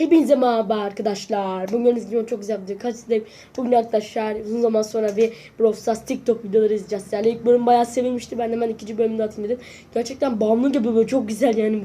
Hepinize merhaba arkadaşlar. Bugün gibi çok güzel bir video karşınızdayım. Bugün arkadaşlar uzun zaman sonra bir Brawl TikTok videoları izleyeceğiz. Yani ilk bölüm bayağı sevilmişti. Ben hemen ikinci bölümünü atayım dedim. Gerçekten bağımlı gibi böyle çok güzel yani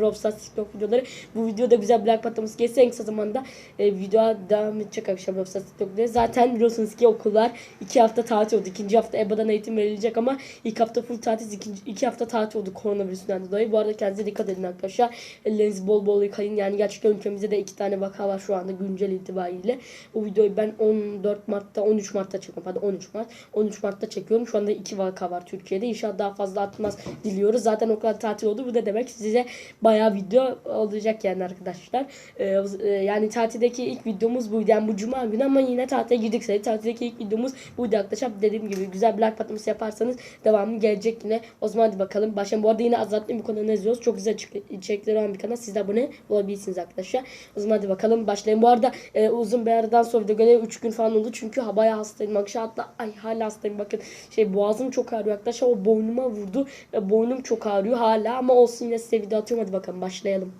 Brawl Stars TikTok videoları. Bu videoda güzel like patlaması gelirse en kısa zamanda e, video devam edecek arkadaşlar Brawl TikTok videoları. Zaten biliyorsunuz ki okullar iki hafta tatil oldu. İkinci hafta EBA'dan eğitim verilecek ama ilk hafta full tatil. ikinci, iki hafta tatil oldu koronavirüsünden dolayı. Bu arada kendinize dikkat edin arkadaşlar. Ellerinizi bol bol yıkayın. Yani gerçekten ülkemizde de iki tane vaka var şu anda güncel itibariyle. Bu videoyu ben 14 Mart'ta 13 Mart'ta çekiyorum. Hadi 13 Mart. 13 Mart'ta çekiyorum. Şu anda iki vaka var Türkiye'de. İnşallah daha fazla artmaz diliyoruz. Zaten okullar tatil oldu. Bu da demek size bayağı video olacak yani arkadaşlar. Ee, e, yani tatildeki ilk videomuz buydu. Yani bu cuma günü ama yine tatile girdik. Tatildeki ilk videomuz buydu arkadaşlar. Dediğim gibi güzel bir like patlaması yaparsanız devamı gelecek yine. O zaman hadi bakalım. Başlayalım. Bu arada yine Azat'ın bir kanalını izliyoruz. Çok güzel içerik- içerikleri olan bir kanal. Siz de abone olabilirsiniz arkadaşlar. O zaman hadi bakalım başlayalım. Bu arada e, uzun bir aradan sonra video göre 3 gün falan oldu. Çünkü ha, bayağı hastayım. Akşam hatta ay hala hastayım. Bakın şey boğazım çok ağrıyor arkadaşlar. O boynuma vurdu. Ve boynum çok ağrıyor hala. Ama olsun yine size video atıyorum. Hadi bakalım başlayalım.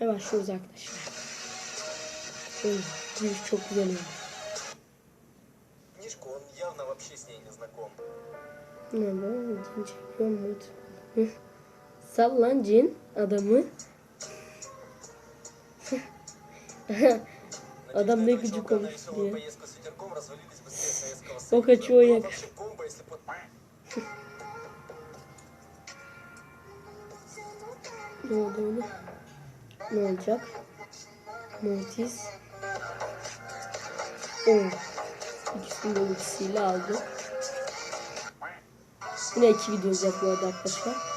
Ve başlıyoruz arkadaşlar. Oy, giriş çok güzel oldu. Мишка, он явно вообще с ней не знаком. Ne bu? Cin çekiyor mu? Hı. Sal lan cin adamı. Adam ne gücü konuştu diye. O kaçıyor yak. ne oldu öyle? Ne olacak? Mortis. Oh. İkisini de ikisiyle aldı. Yine iki video olacak bu.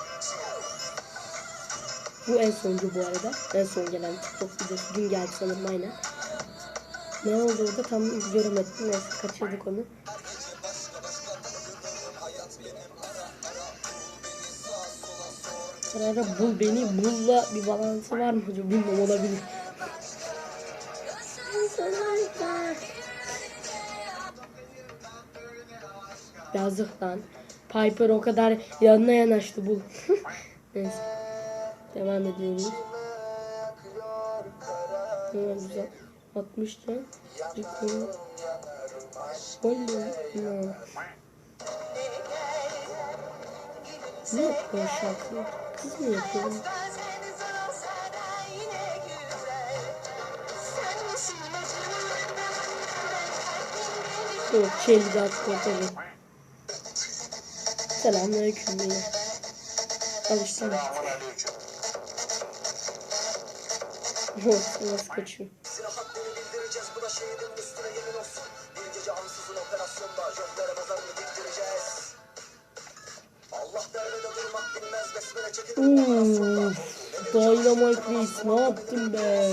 Bu en sonuncu bu arada. En son gelen TikTok videosu. Dün geldi sanırım aynen. Ne oldu orada tam göremedim. Neyse kaçırdık onu. Karara bul beni bulla bir balansı var mı hocam bilmiyorum olabilir. Yazık lan. Piper o kadar yanına yanaştı bul. Neyse. Devam ediyoruz. Ne güzel. 60 can. Yıkıyor. Oğlum. No. Ne yapıyor şarkı? Kız mı yapıyor? Yok şeyli de tabii. Selamünaleyküm diye. Alıştım artık. Nasıl kaçıyor? Operasyonda. Of, Dynamite Reis ne yaptın be?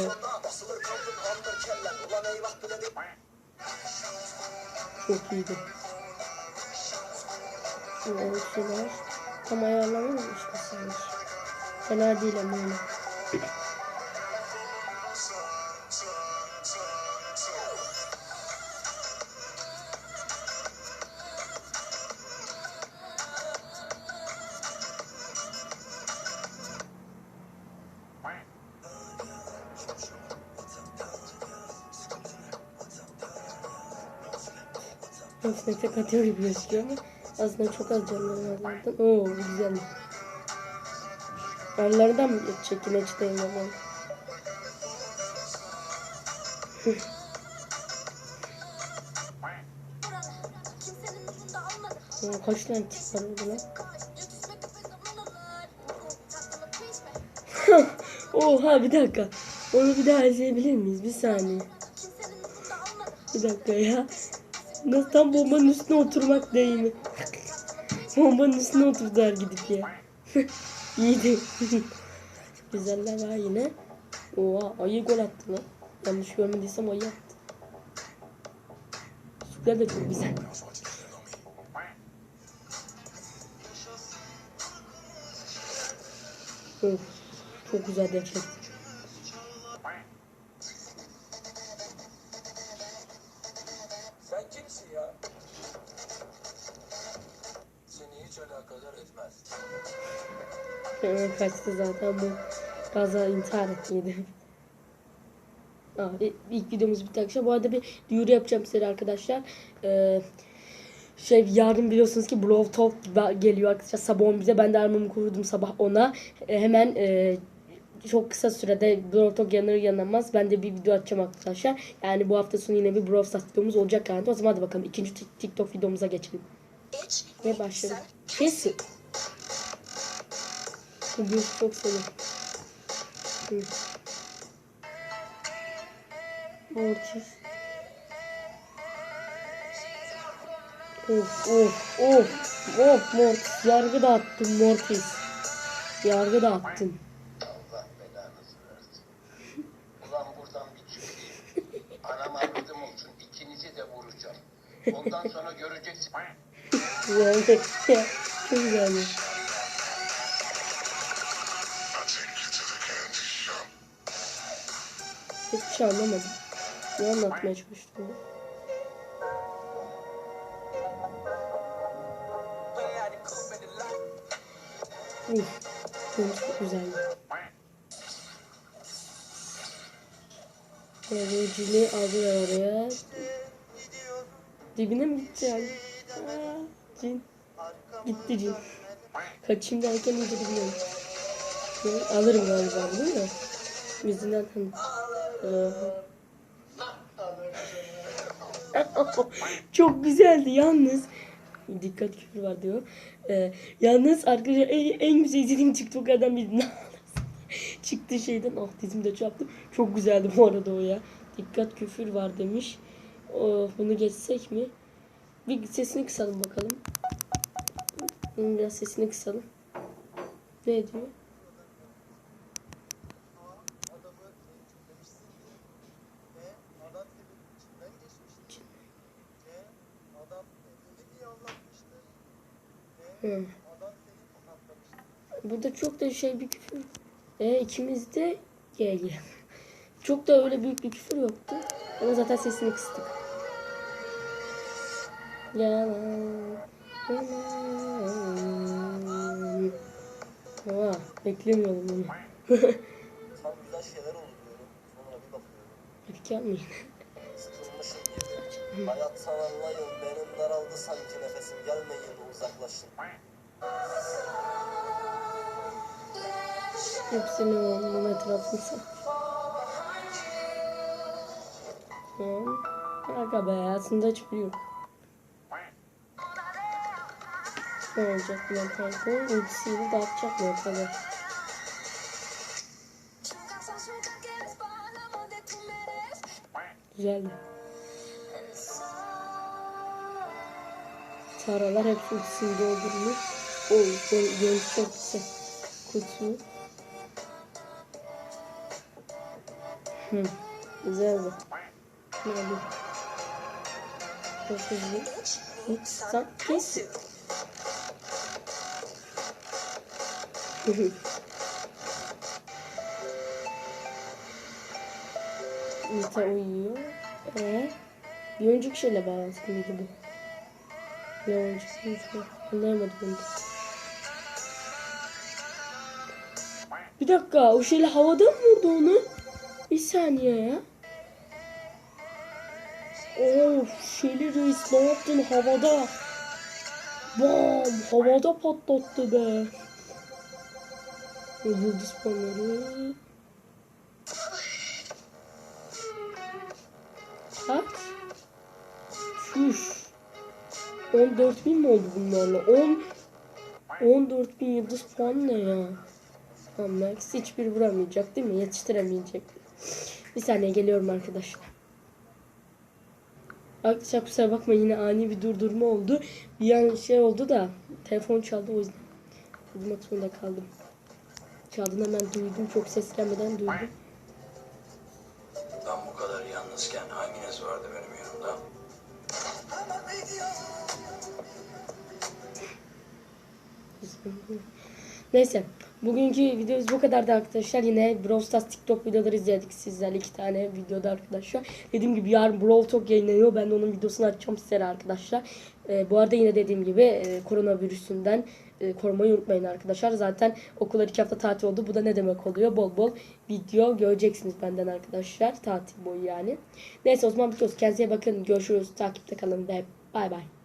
Çok iyiydi. Şimdi şeyler tam ayarlamamış işte sanki. Fena değil ama öyle. Aslında tek atıyor gibi gözüküyor ama aslında çok az canları var zaten. Oo güzel. Aralardan mı geçecek yine çıtayım ama. Kaç tane tip var orada lan? Oha bir dakika. Onu bir daha izleyebilir miyiz? Bir saniye. Bir dakika ya. Nasıl tam bombanın üstüne oturmak değil mi? bombanın üstüne oturdular gidip ya. İyiydi. Güzeller var yine. Oha ayı gol attı lan. Yanlış görmediysem ayı attı. Süper de çok güzel. Of, çok güzel deflet. Hemen kaçtı zaten bu gaza intihar ettiydi. Aa, ilk videomuz bitti arkadaşlar. Bu arada bir duyuru yapacağım size arkadaşlar. Ee, şey yarın biliyorsunuz ki Brawl Talk geliyor arkadaşlar sabah 11'de. Ben de armamı kurdum sabah 10'a. Ee, hemen e, çok kısa sürede Brawl Talk yanır yanamaz. Ben de bir video açacağım arkadaşlar. Yani bu hafta sonu yine bir Brawl Stars videomuz olacak yani. O zaman hadi bakalım ikinci tik- TikTok videomuza geçelim. Hiç Ve başlayalım. Kesin. Bugün çok seviyorum. Hı. Mortis. Of of of of Mortis. Yargı dağıttın Mortis. Yargı belanızı versin. Ulan buradan bir çıkayım. Anam avradım de vuracağım. Ondan sonra göreceksin. Güzeldi. Çok güzeldi. Hiçbir şey anlamadım. Ne anlatmaya çalıştım? Uf, çok güzeldi. Evcili aldılar oraya. Dibine mi gitti? Aa, cin. Gitti cin. Kaçayım derken iyice gitti. Hı, Alırım galiba değil mi? Yüzünden tanıdım. Çok güzeldi yalnız. Dikkat küfür var diyor. Ee, yalnız arkadaşlar en, en güzel izlediğim TikTok'lardan biri. Çıktı şeyden ah dizim de çarptı. Çok güzeldi bu arada o ya. Dikkat küfür var demiş. Oh, bunu geçsek mi? Bir sesini kısalım bakalım. Biraz sesini kısalım. Ne diyor? tokatlamıştı. Burada çok da şey bir küfür. E ikimiz de GG. Çok da öyle büyük bir küfür yoktu. Ama zaten sesini kıstık. Yalan. yalan. Aa, beklemiyordum bunu. Tam güzel şeyler oldu diyorum. Sonra bir bakıyorum. Öfke yapmayın. Sıkılmışım gibi. Hayattan anlayın benim daraldı sanki nefesim. Gelmeyin uzaklaşın. Hepsini onun. Tamam. Aga be aslında hiçbiri yok. Ne olacak tankı? Ultisiyle dağıtacak mı ortalığı? Güzeldi. Taralar hep ultisini doldurmuş. O görüntü çok güzel. Kutu. Hı. Güzeldi. Ne oldu? Çok hızlı. Hiç kesin. Nita uyuyor. Ee, bir önceki şeyle bağlantılı mıydı bu? Ne önceki? Anlayamadım da. Bir dakika o şeyle havada mı vurdu onu? Bir saniye ya. Of şeyli reis ne yaptın havada? Bam havada patlattı be. O Yıldız panları. Kaç? Şuş. 14 bin mi oldu bunlarla? 10 14 bin yıldız puan ne ya? Tamam Max hiçbir vuramayacak değil mi? Yetiştiremeyecek. Bir saniye geliyorum arkadaşlar. Arkadaşlar kusura bakma yine ani bir durdurma oldu. Bir an şey oldu da telefon çaldı o yüzden. Durdurmak zorunda kaldım. Çaldığını hemen duydum. Çok ses gelmeden duydum. Ben bu kadar yalnızken hanginiz vardı benim yanımda? Neyse. Bugünkü videomuz bu kadardı arkadaşlar. Yine Brawl Stars TikTok videoları izledik sizlerle iki tane videoda arkadaşlar. Dediğim gibi yarın Brawl Talk yayınlanıyor. Ben de onun videosunu açacağım sizlere arkadaşlar. Ee, bu arada yine dediğim gibi e, koronavirüsünden e, korumayı unutmayın arkadaşlar. Zaten okullar iki hafta tatil oldu. Bu da ne demek oluyor? Bol bol video göreceksiniz benden arkadaşlar. Tatil boyu yani. Neyse o zaman bitiyoruz. Kendinize bakın. Görüşürüz. Takipte kalın ve bay bay.